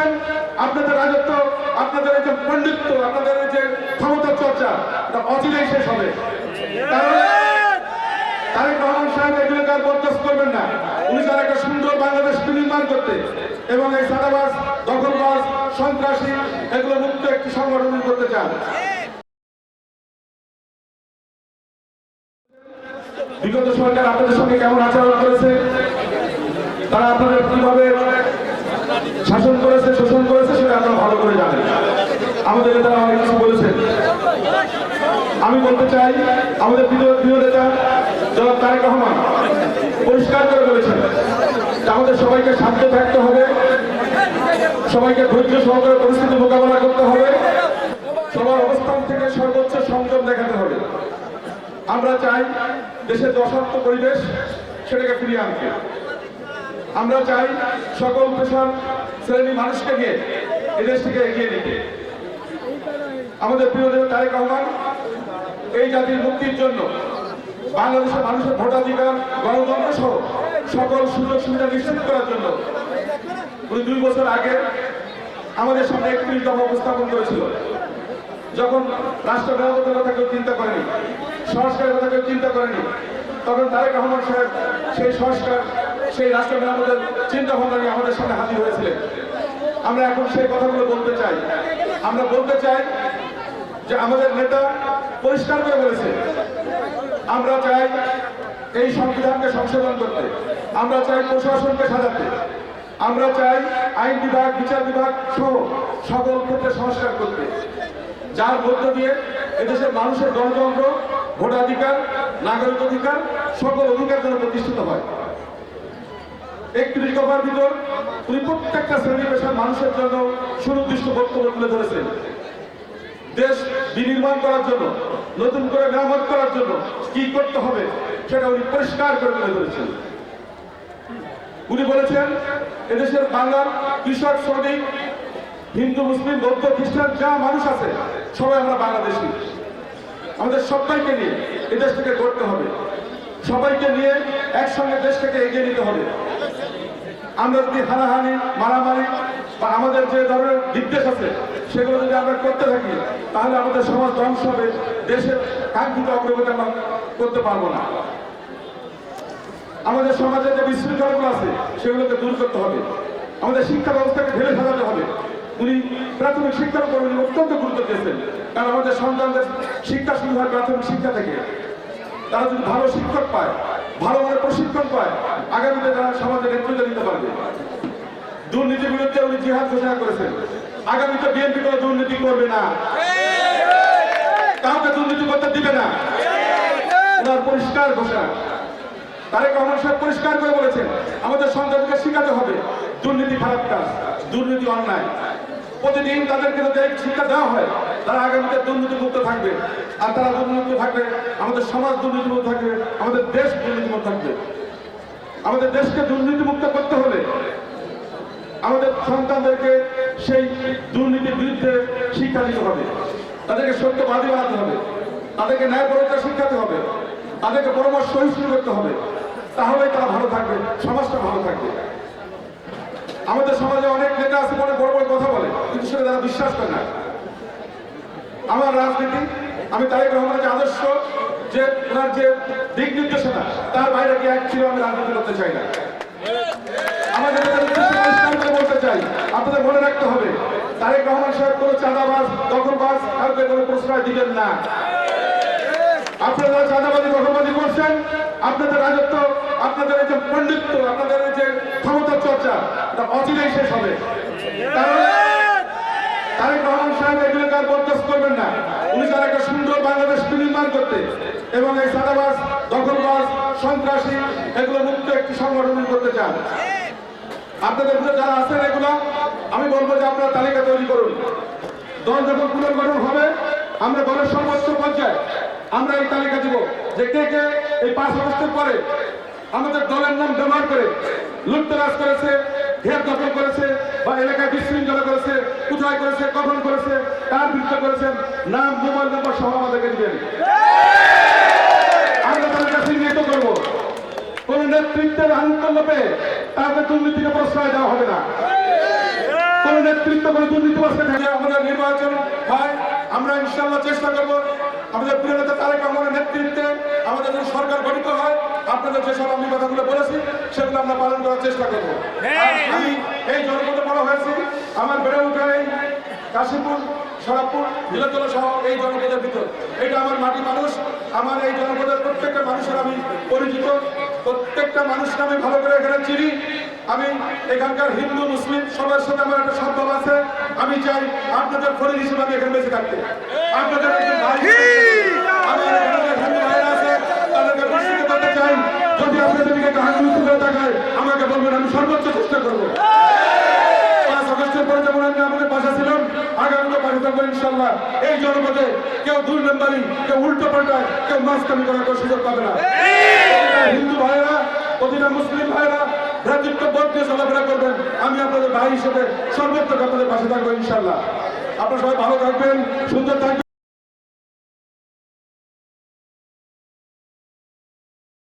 করছেন, আপনাদের রাজত্ব, আপনাদের যে পণ্ডিত্য, আপনাদের যে ক্ষমতা চর্চা, এটা অচিরেই শেষ হবে। তারেক রহমান সাহেব বরদাস্ত করবেন না। উনি চান একটা সুন্দর বাংলাদেশ নির্মাণ করতে এবং এই সাদাবাস দখলবাজ, সন্ত্রাসী, এগুলো মুক্ত একটি সংগঠন করতে চান। বিগত সরকার আপনাদের সঙ্গে কেমন আচরণ করেছে? তারা আপনাদের কীভাবে শাসন করেছে, শোষণ করেছে, সেটা আপনারা ভালো করে জানেন। আমাদের নেতারা অনেক কিছু বলেছেন। আমি বলতে চাই, আমাদের প্রিয় নেতা জনাব তারেক রহমান পরিষ্কার করে বলেছেন আমাদের সবাইকে শান্ত থাকতে হবে, সবাইকে ধৈর্য সহকারে পরিস্থিতি মোকাবেলা করতে হবে, সবার অবস্থান থেকে সর্বোচ্চ সংযম দেখাতে হবে। আমরা চাই দেশের অশান্ত পরিবেশ সেটাকে ফিরিয়ে আনতে। আমরা চাই সকল পেশার শ্রেণি মানুষকে নিয়ে এই থেকে এগিয়ে নিতে। আমাদের প্রিয় নেতা তারেক রহমান, এই জাতির মুক্তির জন্য বাংলাদেশের মানুষের ভোটাধিকার, গণতন্ত্র সহ সকল সুযোগ সুবিধা নিশ্চিত করার জন্য উনি দুই বছর আগে আমাদের সামনে একত্রিশ দফা উপস্থাপন করেছিল। যখন রাষ্ট্র মেরামতের কথা কেউ চিন্তা করেনি, সংস্কারের কথা কেউ চিন্তা করেনি, তখন তারেক রহমান সাহেব সেই সংস্কার সেই রাষ্ট্র আমাদের চিন্তা ভাবনা নিয়ে আমাদের সামনে হাজির হয়েছিলেন। আমরা এখন সেই কথাগুলো বলতে চাই। আমরা বলতে চাই যে আমাদের নেতা পরিষ্কার করে বলেছে, আমরা চাই এই সংবিধানকে সংশোধন করতে, আমরা চাই প্রশাসনকে সাজাতে, আমরা চাই আইন বিভাগ, বিচার বিভাগ সহ সকল ক্ষেত্রে সংস্কার করতে। যার মধ্য দিয়ে এদেশের মানুষের গণতন্ত্র, ভোটাধিকার, নাগরিক অধিকার, সকল অধিকার যেন প্রতিষ্ঠিত হয়। একত্রিশ দফার ভিতর উনি প্রত্যেকটা শ্রেণি পেশার মানুষের জন্য সুনির্দিষ্ট বক্তব্য তুলে ধরেছেন। দেশ বিনির্মাণ করার জন্য, নতুন করে মেরামত করার জন্য কি করতে হবে সেটা উনি পরিষ্কার করে তুলে ধরেছেন। উনি বলেছেন, এদেশের বাংলার কৃষক, শ্রমিক, হিন্দু, মুসলিম, বৌদ্ধ, খ্রিস্টান, যা মানুষ আছে, সবাই আমরা বাংলাদেশি। আমাদের সবাইকে নিয়ে এই দেশটাকে গড়তে হবে। সবাইকে নিয়ে একসঙ্গে দেশটাকে এগিয়ে নিতে হবে। আমরা যদি হানাহানি, মারামারি বা আমাদের যে ধরনের বিদ্বেষ আছে, সেগুলো যদি আমরা করতে থাকি, তাহলে আমাদের সমাজ ধ্বংস হবে, দেশের কাঙ্ক্ষিত অগ্রগতি আমরা করতে পারব না। আমাদের সমাজে যে বিশৃঙ্খলাগুলো আছে, সেগুলোকে দূর করতে হবে। আমাদের শিক্ষা ব্যবস্থাকে ঢেলে সাজাতে হবে। উনি প্রাথমিক শিক্ষার উপর উনি অত্যন্ত গুরুত্ব দিয়েছেন। কারণ আমাদের সন্তানদের শিক্ষা শুরু হয় প্রাথমিক শিক্ষা থেকে। তারা যদি ভালো শিক্ষক পায় ভালো ভাবে প্রশিক্ষণ পায়। আগামীতে তারা সমাজে নেতৃত্ব দিতে পারবে। দুর্নীতির বিরুদ্ধে উনি জিহাদ ঘোষণা করেছেন। আগামীতে বিএনপি কোনো দুর্নীতি করবে না। কাউকে দুর্নীতি করতে দিবে না। ওনার পরিষ্কার ঘোষণা। তারেক রহমান সাহেব পরিষ্কার করে বলেছেন, আমাদের সন্তানকে শিখাতে হবে দুর্নীতি খারাপ কাজ, দুর্নীতি অন্যায়। প্রতিদিন তাদেরকে যদি শিক্ষা দেওয়া হয়, তারা আগামীতে দুর্নীতিমুক্ত থাকবে। আর তারা দুর্নীতি থাকবে আমাদের সমাজ দুর্নীতি মুক্ত থাকবে, আমাদের দেশ দুর্নীতি মুক্ত থাকবে। আমাদের দেশকে দুর্নীতিমুক্ত করতে হলে আমাদের সন্তানদেরকে সেই দুর্নীতির বিরুদ্ধে শিক্ষা দিতে হবে। তাদেরকে সত্য সত্যবাদী বানাতে হবে। তাদেরকে ন্যায় পরীক্ষা শিখাতে হবে। তাদেরকে পরামর্শ সহিষ্ণু করতে হবে। তাহলে তারা ভালো থাকবে, সমাজটা ভালো থাকবে। আমাদের সমাজে অনেক নেতা আছে মনে বড় বড় কথা বলে, কিন্তু সেটা তারা বিশ্বাস করে না। আমার রাজনীতি, আমি তারেক রহমানের যে আদর্শ, যে ওনার যে দিক নির্দেশনা, তার বাইরে গিয়ে এক ছিল আমি রাজনীতি করতে চাই না। আমাদের বলতে চাই, আপনাদের মনে রাখতে হবে, তারেক রহমান সাহেব কোনো চাঁদাবাজ, দখলবাজ, কাউকে কোনো প্রশ্রয় দিবেন না। আপনারা চাঁদাবাজি, দখলবাজি করছেন, আপনাদের রাজত্ব আপনাদের যে পণ্ডিত্য, আপনাদের যে ক্ষমতা চর্চা, এটা অচিরেই শেষ হবে। তারেক রহমান সাহেব এগুলোকে আর বরদাস্ত করবেন না। উনি চান একটা সুন্দর বাংলাদেশ নির্মাণ করতে এবং এই সাদাবাজ, দখলবাজ, সন্ত্রাসী, এগুলো মুক্ত একটি সংগঠন করতে চান। আপনাদের ভিতরে যারা আছেন এগুলো, আমি বলব যে আপনারা তালিকা তৈরি করুন। দল যখন পুনর্গঠন হবে, আমরা দলের সর্বোচ্চ পর্যায়ে আমরা এই তালিকা দিব যে কে কে এই পাঁচ আগস্টের পরে আমাদের দলের নাম ব্যবহার করে লুটতরাজ করেছে, ঘের দখল করেছে, বা এলাকায় বিশৃঙ্খলা করেছে কোথায় করেছে কখন করেছে কার বিরুদ্ধে করেছেন নাম, মোবাইল নম্বর সহ আমাদেরকে দিবেন। আমরা তালিকা চিহ্নিত করব। কোন নেতৃত্বের আনুকূল্য পেয়ে তাদের দুর্নীতিকে প্রশ্রয় দেওয়া হবে না। কোন নেতৃত্ব, কোনো দুর্নীতিবাসকে থাকে আমাদের নির্বাচন হয়, আমরা ইনশাল্লাহ চেষ্টা করব। আমাদের প্রিয় নেতা তারেক রহমানের নেতৃত্বে আমাদের সরকার গঠিত হয় আপনাদের যেসব আমি কথাগুলো বলেছি সেগুলো আমরা পালন করার চেষ্টা করব। আমি এই জনপদে বড় হয়েছি। আমার বেড়ে ওঠা এই কাশীপুর সরাবপুর নীলতলা সহ এই জনপদের ভিতর। এটা আমার মাটি মানুষ। আমার এই জনপদের প্রত্যেকটা মানুষের আমি পরিচিত। প্রত্যেকটা মানুষকে আমি ভালো করে এখানে চিনি। আমি এখানকার হিন্দু মুসলিম সবার সাথে আমার একটা সম্ভব আছে। আমি চাই আপনাদের ফরিদ হিসেবে আমি এখানে বেঁচে থাকতে। আপনাদের ভাই আমার এখানে যে হিন্দু ভাইরা আছে তাদেরকে বিস্মিত করতে চাই যদি আপনাদের দিকে কাহানি তাকায় আমাকে বলবেন, আমি সর্বোচ্চ চেষ্টা করব। পাঁচ পরে যেমন আমি পাশে ছিলাম পাশে থাকব ইনশাল্লাহ এই জনপদে কেউ দুই কেউ উল্টো কেউ করার কোনো সুযোগ পাবে না। হিন্দু ভাইরা প্রতিটা মুসলিম ভাইরা ভ্রাতৃত্ব বোধ দিয়ে চলাফেরা করবেন। আমি আপনাদের ভাই হিসেবে সর্বোচ্চ আপনাদের পাশে থাকব ইনশাল্লাহ আপনারা সবাই ভালো থাকবেন, সুন্দর থাকবেন।